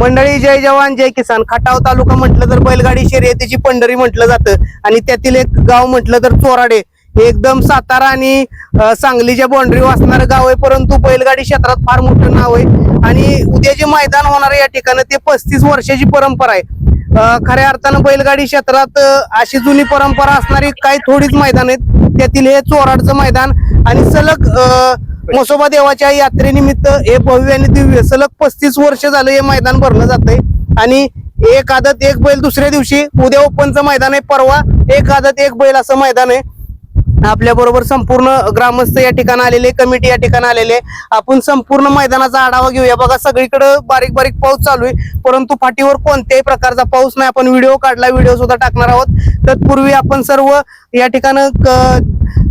मंडळी जय जवान जय किसान. खटाव तालुका म्हटलं तर बैलगाडी शर्यतीची पंढरी म्हटलं जातं. आणि त्यातील एक गाव म्हटलं तर चोराडे. हे एकदम सातारा आणि सांगलीच्या बाउंड्री असणारं गाव आहे. परंतु बैलगाडी क्षेत्रात फार मोठं नाव आहे. आणि उद्या जे मैदान होणार आहे या ठिकाणी ते पस्तीस वर्षाची परंपरा आहे. खऱ्या अर्थानं बैलगाडी क्षेत्रात अशी जुनी परंपरा असणारी काही थोडीच मैदान आहेत. त्यातील हे चोराडचं मैदान आणि सलग मसोबा देवाच्या यात्रेनिमित्त हे भव्य आणि दिव्य सलग पस्तीस वर्ष झालं हे मैदान भरलं जातंय. आणि एक आदत एक बैल दुसऱ्या दिवशी उद्या ओपनचं मैदान आहे परवा एक आदत एक बैल असं मैदान आहे. आपल्या बरोबर संपूर्ण ग्रामस्थ या ठिकाणी आलेले कमिटी या ठिकाणी आलेले. आपण संपूर्ण मैदानाचा आढावा घेऊया. बघा सगळीकडे बारीक बारीक पाऊस चालू आहे परंतु फाटीवर कोणत्याही प्रकारचा पाऊस नाही. आपण व्हिडिओ काढला व्हिडिओ सुद्धा टाकणार आहोत. तत्पूर्वी आपण सर्व या ठिकाणी क-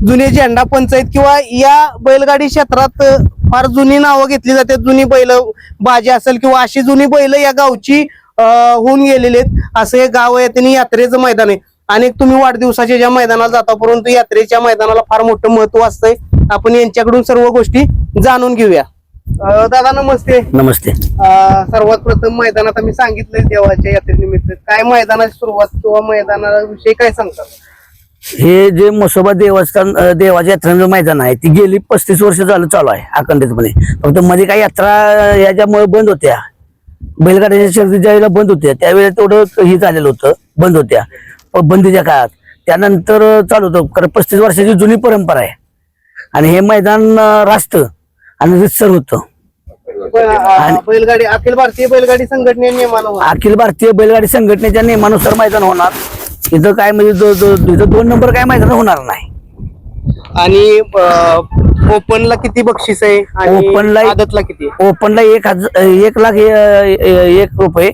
जुने झेंडा पंचायत किंवा या बैलगाडी क्षेत्रात फार जुनी नावं घेतली जाते. जुनी बैल बाजी असेल किंवा अशी जुनी बैल या गावची होऊन गेलेली आहेत. असं हे गाव आहे त्यांनी यात्रेचं मैदान आहे. अनेक तुम्ही वाढदिवसाच्या ज्या मैदानाला जाता परंतु यात्रेच्या मैदानाला फार मोठं महत्त्व असतंय. आपण यांच्याकडून सर्व गोष्टी जाणून घेऊया. अ, दादा नमस्ते. नमस्ते. अ, सर्वात प्रथम मैदानात आम्ही सांगितलंय देवाच्या यात्रेनिमित्त. काय मैदानाची सुरुवात किंवा मैदानाविषयी काय सांगतात? हे जे म्हसोबा देवस्थान अं, देवाच्या यात्रेचं मैदान आहे ती गेली पस्तीस वर्ष झालं चालू आहे अखंडितपणे फक्त मध्ये काही यात्रा अं, याच्यामुळे बंद होत्या. बैलगाड्याच्या शर्दी ज्यावेळेला बंद होत्या. त्यावेळेला तेवढं हे झालेलं होतं बंद होत्या. बंदीच्या काळात. त्यानंतर चालू होतं. कारण पस्तीस वर्षाची जुनी परंपरा आहे. आणि हे मैदान रास्त आणि रितसर होतं. बैलगाडी अखिल भारतीय बैलगाडी संघटने. अखिल भारतीय बैलगाडी संघटनेच्या नियमानुसार मैदान होणार. इथं काय म्हणजे इथं दोन नंबर काय मैदान होणार नाही. आणि ओपनला किती बक्षीस आहे? ओपनला- आदतला किती? ओपनला एक हजार एक लाख एक रुपये.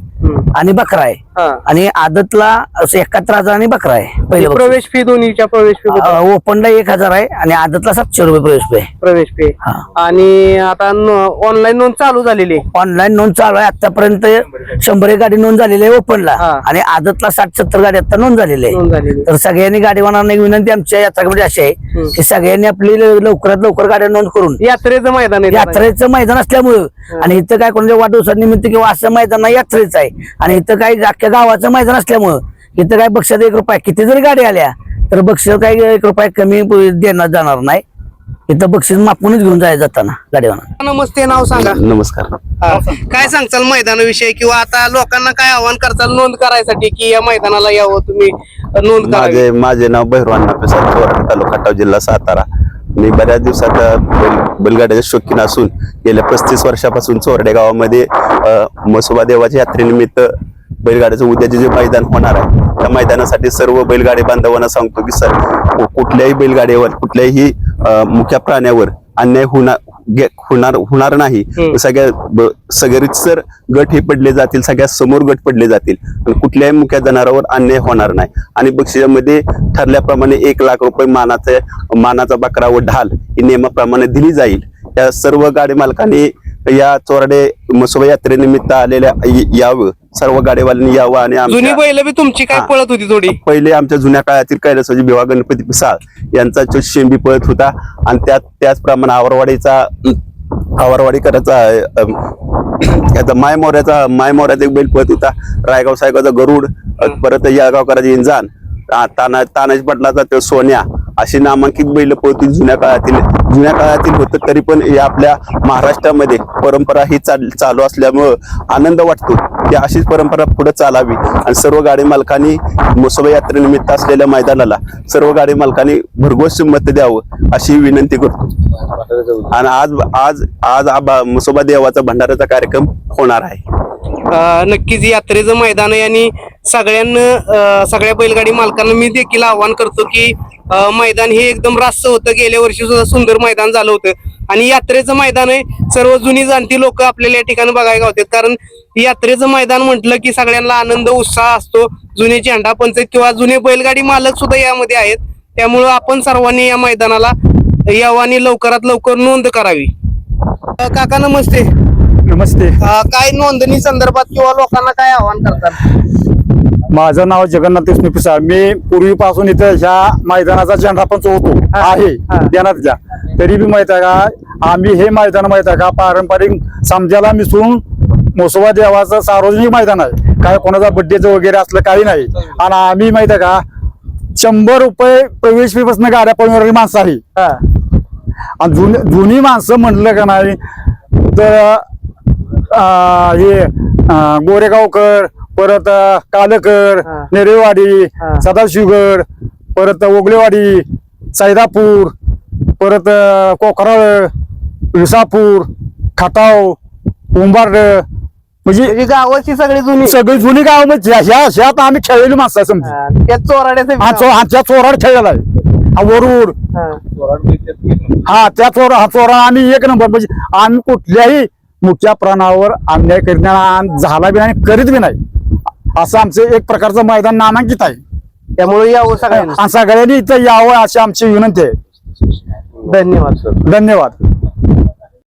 आणि बकरा आहे. आणि आदतला असं एकाहत्तर हजार आणि बकरा आहे. पहिले बक्षीस. प्रवेश फी दोन्हीच्या प्रवेश फी ओपनला एक हजार आहे आणि आदतला सातशे रुपये प्रवेश फी आहे. प्रवेश फी. आणि आता ऑनलाईन नोंद चालू झालेली. ऑनलाईन नोंद चालू आहे. आतापर्यंत शंभर एक गाडी नोंद झालेली आहे ओपनला. आणि आदतला साठ सत्तर गाडी आता नोंद झालेली आहे. तर सगळ्यांनी गाडीवानांना एक विनंती आमच्या यात्रा कमिटी अशी आहे. की सगळ्यांनी आपली लवकरात लवकर गाड्या नोंद करून. यात्रेचं मैदान आहे. यात्रेचं मैदान असल्यामुळं. आणि इथं काय कोणाच्या वाढदिवसानिमित्त किंवा असं मैदान नाही यात्रेचं आहे. आणि इथं काही अख्ख्या गावाचं मैदान असल्यामुळं इथं काय बक्षात एक रुपया किती जरी गाडी आल्या तर बक्षीस काही एक रुपया कमी देण्यात जाणार नाही. इथं बक्षीस मापूनच घेऊन जायचं जाताना गाडीवाना नमस्ते नाव सांगा. नमस्कार. हा. काय सांगचाल मैदानाविषयी किंवा आता लोकांना काय आव्हान करताल नोंद करायसाठी की या मैदानाला यावं तुम्ही? नोंद करावी. माझे माझे नाव भैरवान प्रसाद तालुका खटाव जिल्हा सातारा. मी बऱ्याच दिवसात अ, बैल बैलगाड्याचे शौकीन असून गेल्या पस्तीस वर्षापासून चोरडे गावामध्ये म्हसोबा देवाच्या यात्रेनिमित्त बैलगाड्याचं उद्याचे जे मैदान होणार आहे त्या मैदानासाठी सर्व बैलगाडी बांधवांना सांगतो की सर कुठल्याही बैलगाडीवर कुठल्याही मुख्या प्राण्यावर अन्याय होणार होणार होणार नाही. सगळ्या सगळीच सर गट हे पडले जातील सगळ्या समोर गट पडले जातील. कुठल्याही मुख्या जनावरावर अन्याय होणार नाही. आणि बक्षिसामध्ये ठरल्याप्रमाणे एक लाख रुपये मानाचे मानाचा बकरा व ढाल ही नियमाप्रमाणे दिली जाईल. या सर्व गाडी मालकांनी या चोरडे मसोबा यात्रेनिमित्त आलेल्या यावं. सर्व गाडीवाल्यांनी यावं आणि जुनी आमच्या- बैल बी तुमची काय हा. पळत होती थोडी पहिले आमच्या जुन्या काळातील कैलासाची भिवा गणपती पिसाळ यांचा जो शेंबी पळत होता आणि त्यात त्याचप्रमाणे आवरवाडीचा आवरवाडी करायचा याचा माय मोऱ्याचा माय मोऱ्याचा एक बैल पळत होता रायगाव साहेबाचा गरुड अ, परत यागाव करायचे इंजान ता- ताना तानाजी पाटलाचा तो सोन्या अशी नामांकित बैल पळतील जुन्या काळातील जुन्या काळातील होतं तरी पण हे आपल्या महाराष्ट्रामध्ये परंपरा ही चाल- चालू असल्यामुळं आनंद वाटतो की अशीच परंपरा पुढे चालावी. आणि सर्व गाडी मालकांनी मुसोबा यात्रेनिमित्त असलेल्या मैदानाला सर्व गाडी मालकांनी भरघोस मत द्यावं अशी विनंती करतो. आणि आज आज आज आबा मुसोबा देवाचा भंडाराचा कार्यक्रम होणार आहे. नक्कीच यात्रेचं मैदान आहे आणि सगळ्यांना सगळ्या बैलगाडी मालकांना मी देखील आव्हान करतो की अं, मैदान हे एकदम रास्त होतं. गेल्या वर्षी सुद्धा सुंदर मैदान झालं होतं. आणि यात्रेचं मैदान आहे. सर्व जुनी जाणती लोक आपल्याला या ठिकाणी बघायला होते कारण यात्रेचं मैदान म्हटलं की सगळ्यांना आनंद उत्साह असतो. जुने झेंडा पंचायत किंवा जुने बैलगाडी मालक सुद्धा यामध्ये आहेत. त्यामुळं आपण सर्वांनी या मैदानाला यावं आणि लवकरात लवकर नोंद करावी. अं, काका नमस्ते. नमस्ते. अ, काय नोंदणी संदर्भात किंवा लोकांना काय आव्हान करतात? माझं नाव जगन्नाथ देशमुख पिसाळ. मी पूर्वीपासून इथं ह्या मैदानाचा झेंडा पण चोवतो हा. आहे. ध्यानातल्या तरी बी माहीत आहे का आम्ही हे मैदान माहीत आहे का पारंपरिक समजाला मिसळून मोसोबा देवाचं सार्वजनिक मैदान आहे. काय कोणाचा बड्डेचं वगैरे असलं काही नाही. आणि आम्ही माहिती आहे का शंभर रुपये प्रवेश फी पासून गाड्या पळवणारी माणसं आहे. हा. आणि जुनी जुनी माणसं म्हटलं का नाही तर हे गोरेगावकर परत कालकर. नेरेवाडी. सदाशिवगड परत ओगलेवाडी सैदापूर परत कोकराळ विसापूर खटाव उंबारड म्हणजे म्हणजे गावाची सगळी जुनी सगळी जुनी गाव म्हणजे ह्या- ह्यात आम्ही खेळलेली माणसं समजा त्या चोराड्याचं चो हा त्या चोराड खेळलेला आहे हा वरूड हा. त्या चोर हा चोरा आम्ही एक नंबर म्हणजे आम्ही कुठल्याही मुख्या प्राणावर अन्याय करण्याला झाला बी नाही करीत बी नाही असं आमचं एक प्रकारचं मैदान नामांकित आहे. त्यामुळे यावं सगळ्यांना. आणि सगळ्यांनी इथं यावं अशी आमची विनंती आहे. धन्यवाद सर. धन्यवाद.